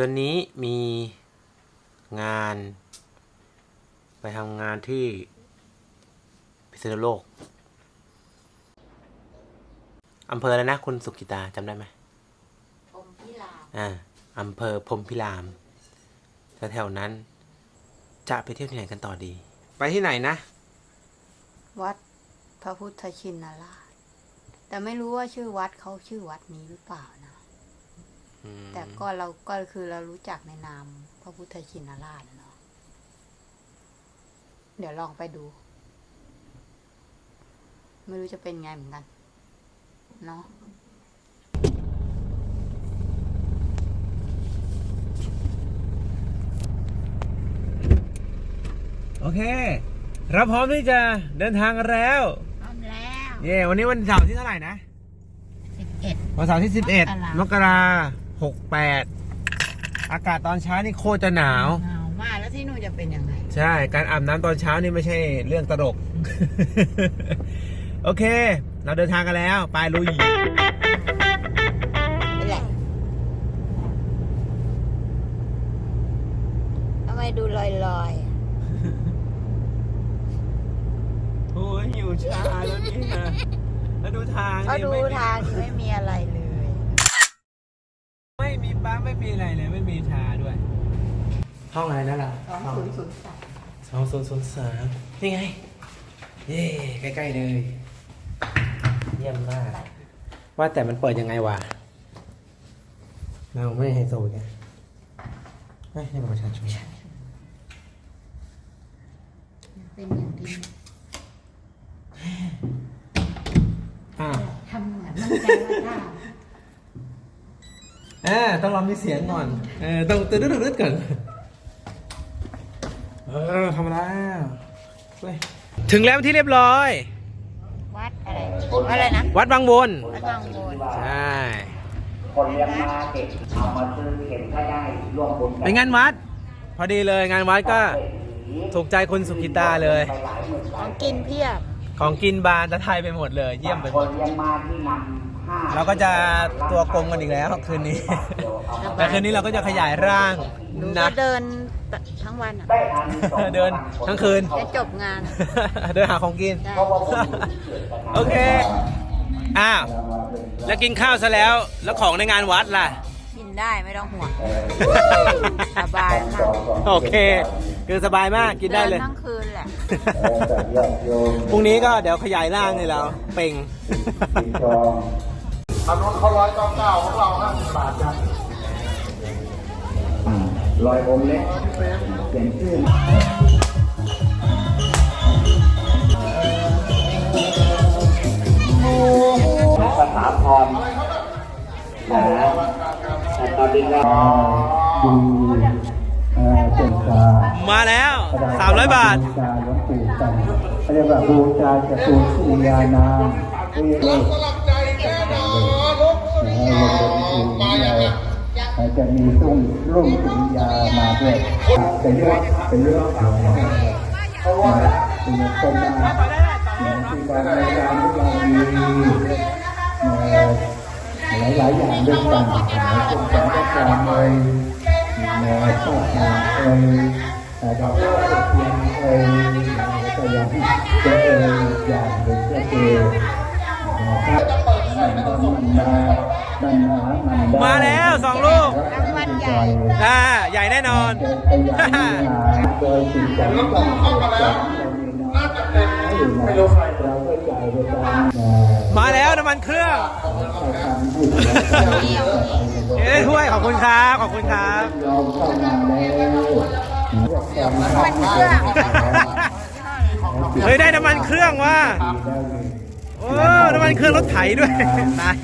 ตัวนี้มีงาน ไปทำงานที่พิษณุโลกอำเภออะไรนะคุณสุกิตาจำได้ไหมพรหมพิรามอ่าอำเภอพรหมพิรามแถวๆนั้น จะไปเที่ยวที่ไหนกันต่อดี ไปที่ไหนนะ วัดพระพุทธชินราชแต่ไม่รู้ว่าชื่อวัดเขาชื่อวัดนี้หรือเปล่านะอืม แต่ก็เราก็คือเรารู้จักในนามพระพุทธชินราชเนาะเดี๋ยวลองไปดู ไม่รู้จะเป็นไงเหมือนกัน เนาะโอเค เราพร้อมที่จะเดินทางกันแล้ว พร้อมแล้วเย่วันนี้วันเสาร์ที่เท่าไหร่นะ สิบเอ็ดวันเสาร์ที่สิบเอ็ดมกราคม หกแปดอากาศตอนเช้านี่โคตรจะหนาว หนาวมากแล้วที่นู่นจะเป็นยังไง ใช่ การอาบน้ำตอนเช้านี่ไม่ใช่เรื่องตลก โอเค เราเดินทางกันแล้ว ไปลุย เป็นไทำไมดูลอยลอยโอ้ยอยู่ชาแล้วนี่นะแล้วดูทางๆก็นี่ดูทางไม่มีอะไรเลย มีปั๊มไม่มีอะไรเลยไม่มีชาด้วย ห้องอะไรนะเราสองศูนย์ศูนย์สามสองศูนย์ศูนย์สามนี่ไง เย่ใกล้ๆเลย เยี่ยมมาก ว่าแต่มันเปิดยังไงวะเราไม่ไฮโซแกเฮ้ยนี่มันประชาชนเป็นอย่างดีอ้าวทำเหมือนมั่นใจว่าได้เออต้องรอมีเสียงก่อนเออต้องตื่นตื่นก่อนเออทำแล้วเว้ยถึงแล้วที่เรียบร้อย วัดอะไรวัดอะไรนะวัดบางบนวัดบางโบนใช่คนเลี้ยงมาเด็กเอามาซื้อเข็มก็ได้ร่วมบุญกัเป็นงานวัด พอดีเลยงานวัดก็ถูกใจคุณสุกิตาเลยไปหลายหมื่นของกินเพียบ ของกินบานตะไทยไปหมดเลย เยี่ยมไปหคมนดเลี้ยงมาที่นำห้า เราก็จะตัวกลมกันอีกแล้วคืนนี้ แต่คืนนี้เราก็จะขยายร่างหนูนะก็เดินทั้งวันอะได้อานิสงส์เดินทั้งคืน จะจบงาน เดินหาของกิน ได้เพราะว่าผมอยู่ที่เกิดกันโอเค อ้าว แล้วกินข้าวซะแล้ว แล้วของในงานวัดล่ะ กินได้ไม่ต้องห่วง สบายมากโอเค คือสบายมากกินได้เลยนทั้งคืนแหละ พรุ่งนี้ก็เดี๋ยวขยายร่างเลยเราเป่ง อันนู้นเขาร้อยเก้าเก้าของเราห้าสิบบาทครับอ่าลอยองค์เล็กเปลี่ยนชื่อภาษาพรนะแต่ตอนนี้ก็ดูเอ่อเจนตามาแล้ว 300 บาทบูชาหลวงปู่กันเขาเรียกว่าบูชาจตุสุริยานาเรียก ลูกนะฮะหลวงปู่เนี่ยอาจจะมีรุ่งรุ่งสุริยามาด้วยเป็นเรื่องเป็นเรื่องของเพราะว่าเป็นเรื่องต้นมาที่การรายการที่เรามีหลายหลายๆอย่างด้วยกันนะเป็นการจัดการเลยแนวข้าวสาเอ่ยแต่ดอกไม้เทียนเอ่ยก็อย่างเป็นเอ่ยอย่างหนึ่งก็คือนะครับมันมามันมา มันได้มาแล้วสองลูกรางวัลใหญ่อ่าใหญ่แน่นอนไปยังหาโดยสิ่งของต้องเข้ามาแล้วน่าจะเป็นไม่รู้ใครเราก็จ่ายไปตามเอ่อมาแล้วน้ำมันเครื่องให้ทำให้เหลือเอ้ยถ้วยขอบคุณครับขอบคุณครับเราเข้ามาแล้วมันเครื่องเฮ้ยได้น้ำมันเครื่องว่ะโอ้น้ำมันเครื่องรถไถด้วยตาย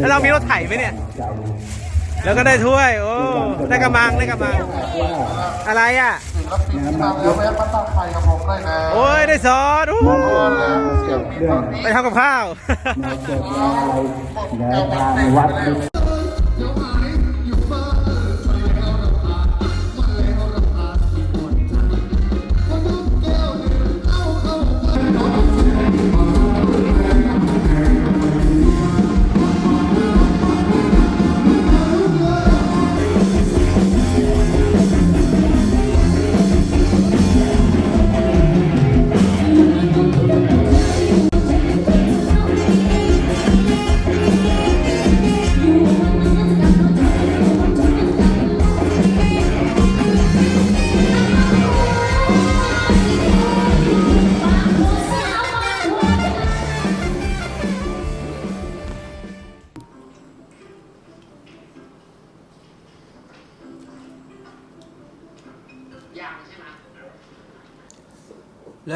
แล้วเรามีรถไถไหมเนี่ย แล้วก็ได้ถ้วย โอ้ ได้กระมัง ได้กระมัง อะไรอะศิลปินที่นำแล้วแวะมาตั้งไฟกับผมได้นะโอ้ย ได้ซอสอู้เรื่องไปทำกับข้าวมาเกิดอะไรแล้วทางวัด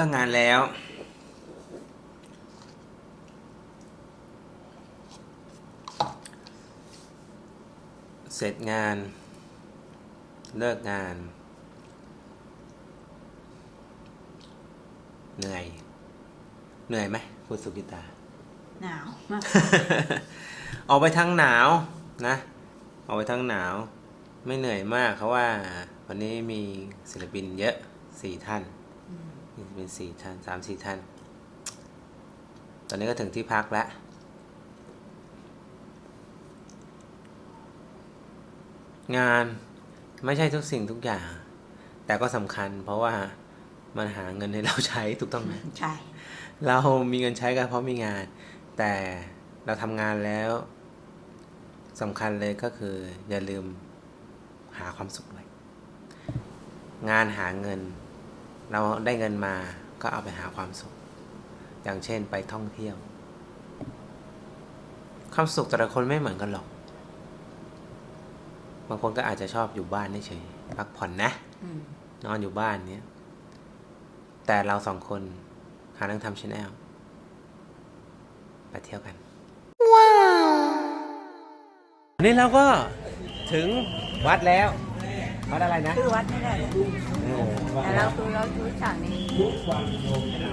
ลิกงานแล้ว เสร็จงาน เลิกงาน เหนื่อย เหนื่อยไหมคุณสุกิตา หนาวมาก ออกไปทางหนาวนะ ออกไปทางหนาว ไม่เหนื่อยมากเพราะว่า วันนี้มีศิลปินเยอะสี่ท่านมี ศิลปินสี่ท่านสามสี่ท่านตอนนี้ก็ถึงที่พักแล้ว งานไม่ใช่ทุกสิ่งทุกอย่าง แต่ก็สำคัญเพราะว่ามันหาเงินให้เราใช้ถูกต้องไหมใช่ เรามีเงินใช้กันเพราะมีงาน แต่เราทำงานแล้วสำคัญเลยก็คือ อย่าลืมหาความสุขด้วยงานหาเงิน เราได้เงินมาก็เอาไปหาความสุข อย่างเช่นไปท่องเที่ยว ความสุขแต่ละคนไม่เหมือนกันหรอก บางคนก็อาจจะชอบอยู่บ้านเฉยพักผ่อนนะอนอนอยู่บ้านเนี้ยแต่เราสองคนหาเรื่องทำชแนลไปเที่ยวกัน ว้าว นี่เราก็ถึงวัดแล้ว วัดอะไรนะคือวัดไม่ได้เลยเออวัดแต่แล้เราวคือเรารู้จักใน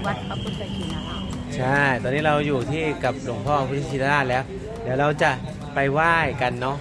วัดพระพุทธชินราชใช่ ตอนนี้เราอยู่ที่กับหลวงพ่อพุทธชินราชแล้ว เดี๋ยวเราจะไปไหว้กันเนาะ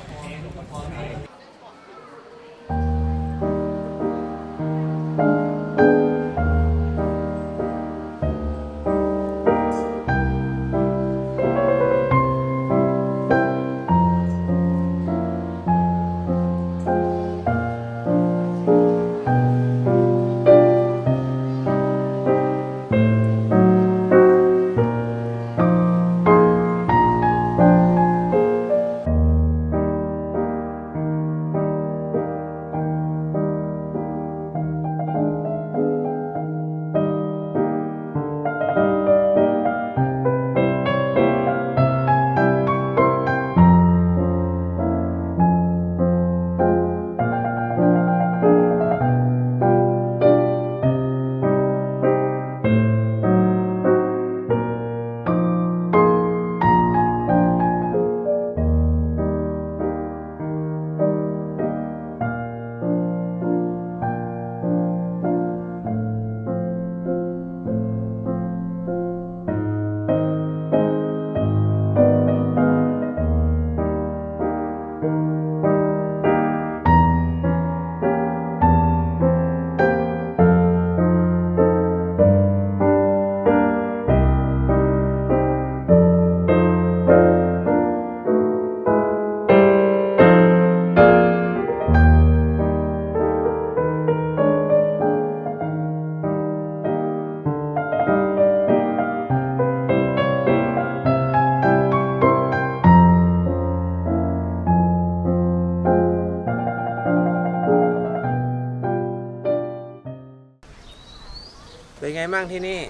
บ้างที่นี่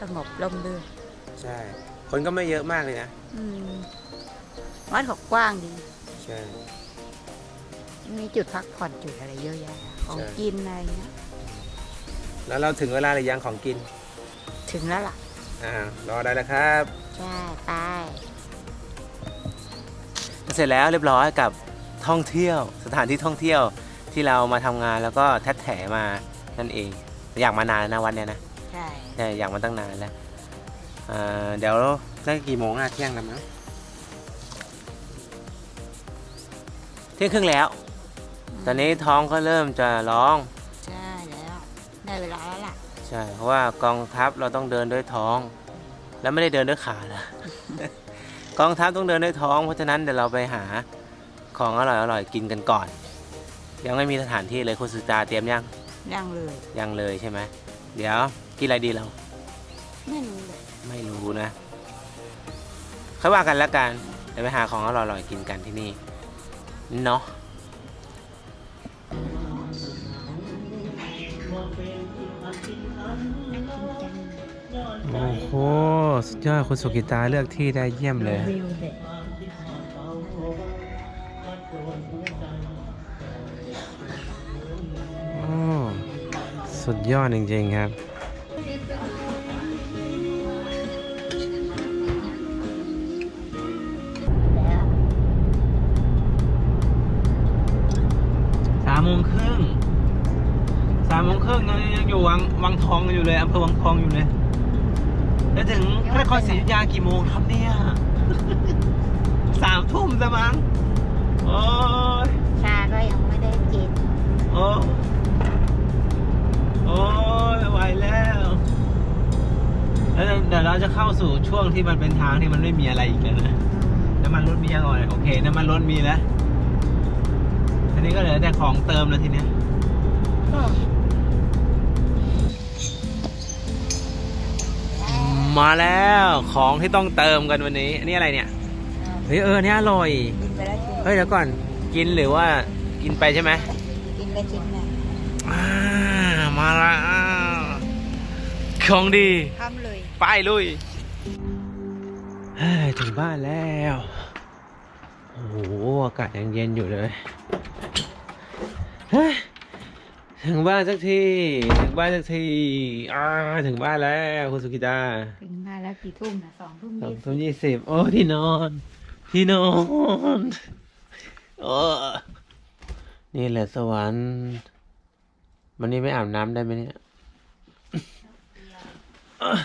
สงบร่มรื่นใช่ คนก็ไม่เยอะมากเลยนะ อืมวัดเขากว้างดี ใช่ มีจุดพักผ่อนจุดอะไรเยอะแยะของใช่ กินอะไรเงี้ยแล้วเราถึงเวลาหรือยังของกิน ถึงแล้วล่ะอ่ารอได้แล้วครับ ใช่ไป เสร็จแล้วเรียบร้อยกับท่องเที่ยว สถานที่ท่องเที่ยวที่เรามาทำงานแล้วก็แท็แถมา นั่นเอง อยากมานานแล้วนะวันเนี้ยนะใช่ใช่อยากมาตั้งนานแล้วอ่าเดี๋ยวได้กี่โมงอะเที่ยงแล้วมั้งเที่ยงครึ่งแล้ว ตอนนี้ท้องก็เริ่มจะร้อง ใช่แล้วได้เวลาแล้วล่ะใช่ เพราะว่ากองทัพเราต้องเดินด้วยท้อง แล้วไม่ได้เดินด้วยขานะ กองทัพต้องเดินด้วยท้อง เพราะฉะนั้นเดี๋ยวเราไปหาของอร่อยๆกินกันก่อน ยังไม่มีสถานที่เลยคุณสุตาเตรียมยัง ยังเลยยังเลยใช่ไหมเดี๋ยวกินอะไรดีเรา ไม่รู้เลยไม่รู้นะค่อยว่ากันแล้วกันเดี๋ยวไปหาของอร่อยๆกินกันที่นี่เนาะโอ้โหสุดยอดคุณสุกิตาเลือกที่ได้เยี่ยมเลย วิวเด็ด สุดยอดจริงๆครับ สามโมงครึ่ง สามโมงครึ่งยังยังอยู่วังวังทองอยู่เลยอำเภอวังทองอยู่เลย แล้วถึงพระนครศรีอยุธยากี่โมงครับเนี่ย สามทุ่มซะมั้ง โอ้ย เดี๋ยวเราจะเข้าสู่ช่วงที่มันเป็นทางที่มันไม่มีอะไรอีกแล้วนะน้ำมันรถมียังอ่อยโอเคน้ำมันรถมีแล้วทีนี้ก็เหลือแต่ของเติมแล้วทีเนี้ยมาแล้วของที่ต้องเติมกันวันนี้ อันนี้อะไรเนี่ยเฮ้ยเอออนนี่อร่อยกินไปแล้วชิ้นเฮ้ยเดี๋ยวก่อนกินหรือว่ากินไปใช่ไหมกินไปชิ้นหนึ่งอ่ามาละของดีทำเลย ไปลุยเฮ้ย ถึงบ้านแล้ว โอ้โห อากาศยังเย็นอยู่เลยเฮ้ยถึงบ้านสักที ถึงบ้านสักทีอ่าถึงบ้านแล้วคุณสุกิตาถึงมาแล้วกี่ทุ่มนะสองทุ่มสองยี่สิบทุ่มยี่สิบโอ้ที่นอน ที่นอนโอ้นี่แหละสวรรค์วันนี้ไม่อาบน้ำได้ไหมเนี่ยเอ้อ